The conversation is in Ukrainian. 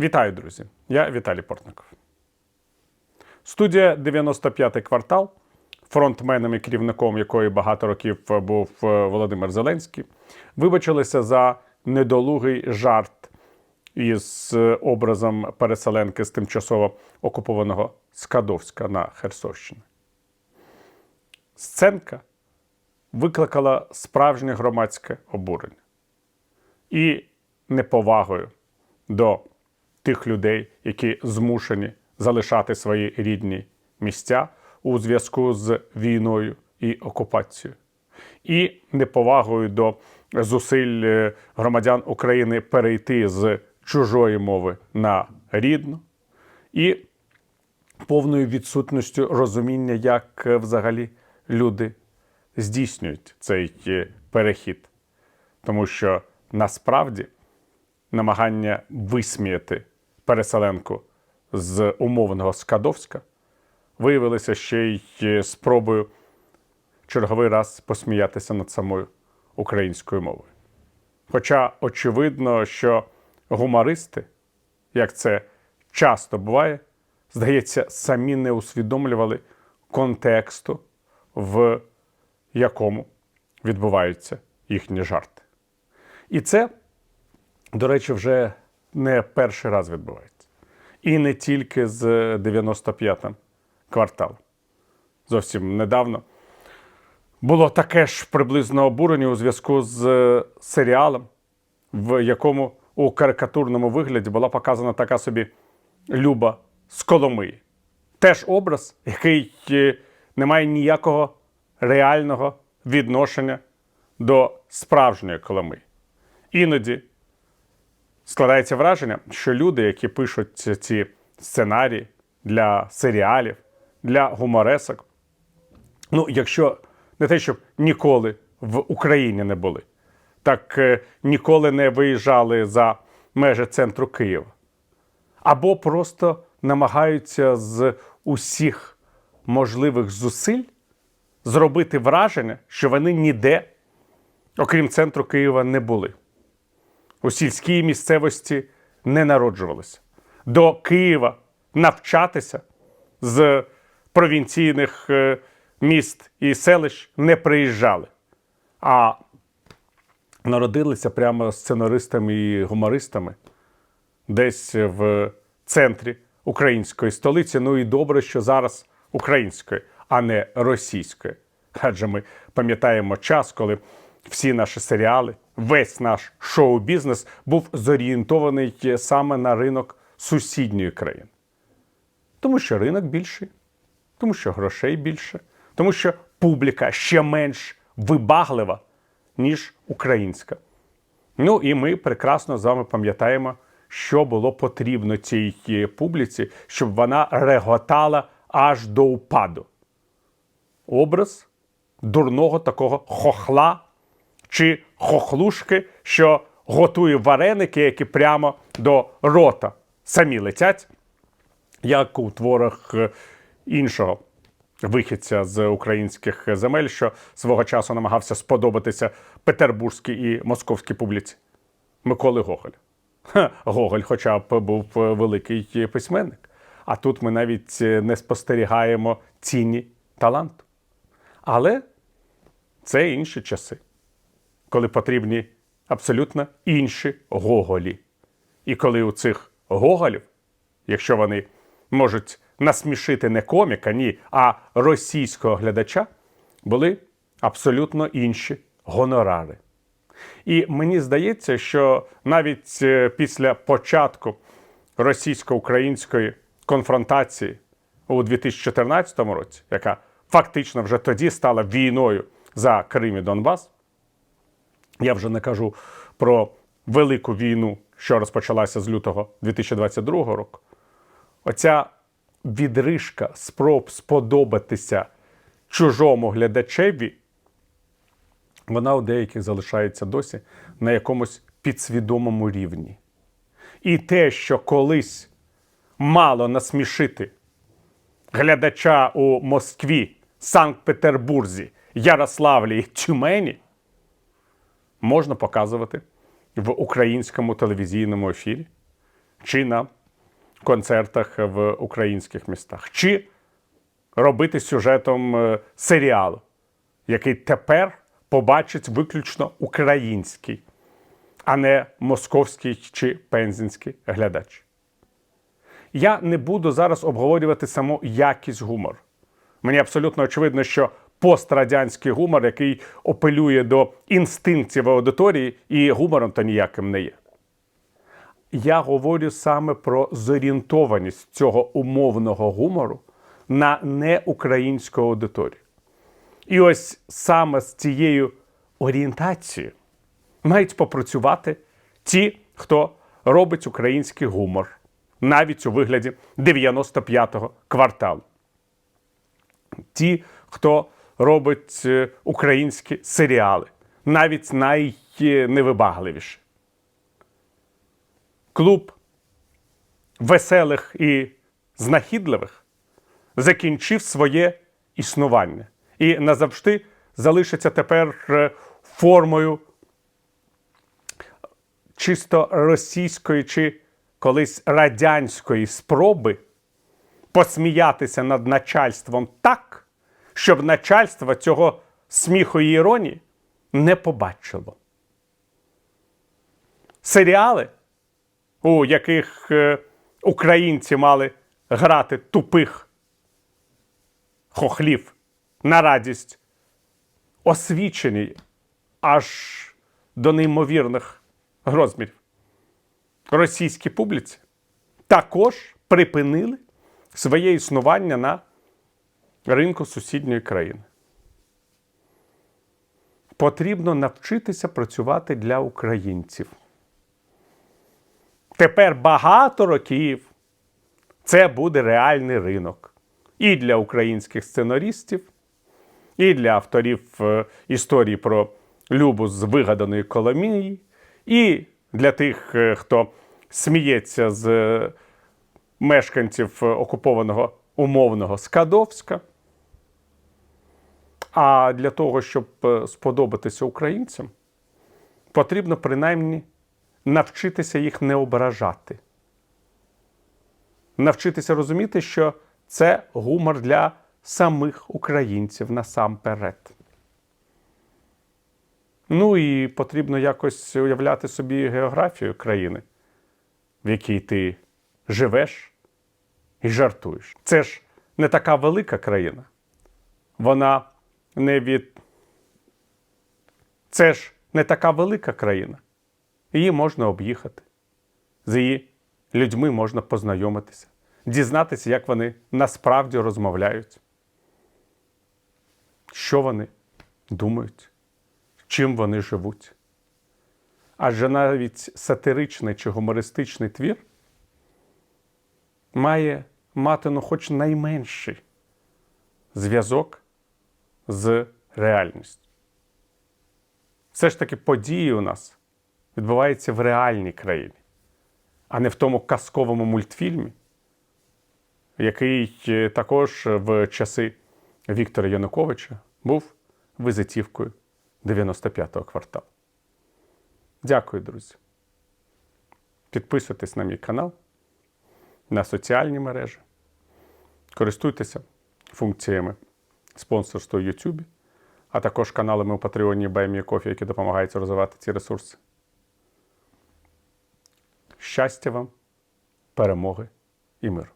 Вітаю, друзі! Я Віталій Портников. Студія 95-й квартал, фронтменом і керівником якої багато років був е, Володимир Зеленський, вибачилися за недолугий жарт із е, образом переселенки з тимчасово окупованого Скадовська на Херсонщині. Сценка викликала справжнє громадське обурення і неповагою до тих людей, які змушені залишати свої рідні місця у зв'язку з війною і окупацією, і неповагою до зусиль е, громадян України перейти з чужої мови на рідну, і повною відсутністю розуміння, як е, взагалі люди здійснюють цей е, перехід. Тому що насправді намагання висміяти переселенку з умовного Скадовська виявилося ще й е, спробою черговий раз посміятися над самою українською мовою. Хоча очевидно, що гумористи, як це часто буває, здається, самі не усвідомлювали контексту, в якому відбуваються їхні жарти. І це, до речі, вже не перший раз відбувається. І не тільки з 95-м кварталом. Зовсім недавно було таке ж приблизно обурення у зв'язку з е, серіалом, в якому у карикатурному вигляді була показана така собі Люба з Коломиї. Теж образ, який е, не має ніякого реального відношення до справжньої Коломиї. Іноді складається враження, що люди, які пишуть ці сценарії для серіалів, для гуморесок, ну, якщо не те, щоб ніколи в Україні не були, так е, ніколи не виїжджали за межі центру Києва. Або просто намагаються з усіх можливих зусиль зробити враження, що вони ніде, окрім центру Києва, не були. У сільській місцевості не народжувалися. До Києва навчатися з провінційних е, міст і селищ не приїжджали, а народилися прямо сценаристами і гумористами десь в центрі української столиці. Ну і добре, що зараз української, а не російської. Адже ми пам'ятаємо час, коли всі наші серіали, весь наш шоу-бізнес був зорієнтований саме на ринок сусідньої країни. Тому що ринок більший, тому що грошей більше, тому що публіка ще менш вибаглива, ніж українська. Ну і ми прекрасно з вами пам'ятаємо, що було потрібно цій публіці, щоб вона реготала аж до упаду. Образ дурного такого хохла чи хохлушки, що готує вареники, які прямо до рота самі летять, як у творах е, іншого вихідця з українських земель, що свого часу намагався сподобатися петербурзькій і московській публіці Миколи Гоголя. Ха, Гоголь, хоча б був великий письменник. А тут ми навіть е, не спостерігаємо ціні таланту. Але це інші часи, коли потрібні абсолютно інші гоголі. І коли у цих гоголів, якщо вони можуть насмішити не коміка, ні, а російського глядача, були абсолютно інші гонорари. І мені здається, що навіть е, після початку російсько-української конфронтації у 2014 році, яка фактично вже тоді стала війною за Крим і Донбас, я вже не кажу про велику війну, що розпочалася з лютого 2022 року. Оця відрижка спроб сподобатися чужому глядачеві, вона у деяких залишається досі на якомусь підсвідомому рівні. І те, що колись мало насмішити глядача у Москві, Санкт-Петербурзі, Ярославлі і Тюмені, можна показувати в українському телевізійному ефірі чи на концертах в українських містах, чи робити сюжетом е, серіалу, який тепер побачить виключно український, а не московський чи пензенський глядач. Я не буду зараз обговорювати саму якість гумору. Мені абсолютно очевидно, що пострадянський гумор, який апелює до інстинктів аудиторії, і гумором то ніяким не є. Я говорю саме про зорієнтованість цього умовного гумору на неукраїнську аудиторію. І ось саме з цією орієнтацією мають попрацювати ті, хто робить український гумор, навіть у вигляді 95-го кварталу. Ті, хто робить е, українські серіали, навіть найневибагливіші. Клуб веселих і знахідливих закінчив своє існування і назавжди залишиться тепер е, формою чисто російської чи колись радянської спроби посміятися над начальством так, щоб начальство цього сміху і іронії не побачило. Серіали, у яких е, українці мали грати тупих хохлів на радість, освічені аж до неймовірних розмірів російській публіці, також припинили своє існування на ринку сусідньої країни. Потрібно навчитися працювати для українців. Тепер багато років це буде реальний ринок і для українських сценаристів, і для авторів е, історії про Любу з вигаданої Коломії, і для тих, е, хто сміється з е, мешканців окупованого умовного Скадовська. А для того, щоб е, сподобатися українцям, потрібно принаймні навчитися їх не ображати. Навчитися розуміти, що це гумор для самих українців насамперед. Ну і потрібно якось уявляти собі географію країни, в якій ти живеш і жартуєш. Це ж не така велика країна. Вона не від. Це ж не така велика країна. Її можна об'їхати. З її людьми можна познайомитися, дізнатися, як вони насправді розмовляють, що вони думають, чим вони живуть. Адже навіть сатиричний чи гумористичний твір має мати ну, хоч найменший зв'язок з реальністю. Все ж таки події у нас відбуваються в реальній країні, а не в тому казковому мультфільмі, який е, також в часи Віктора Януковича був визитівкою 95-го кварталу. Дякую, друзі. Підписуйтесь на мій канал, на соціальні мережі. Користуйтеся функціями спонсорства в YouTube, а також каналами у Патреоні Баймі Кофі, які допомагають розвивати ці ресурси. Щастя вам, перемоги і миру!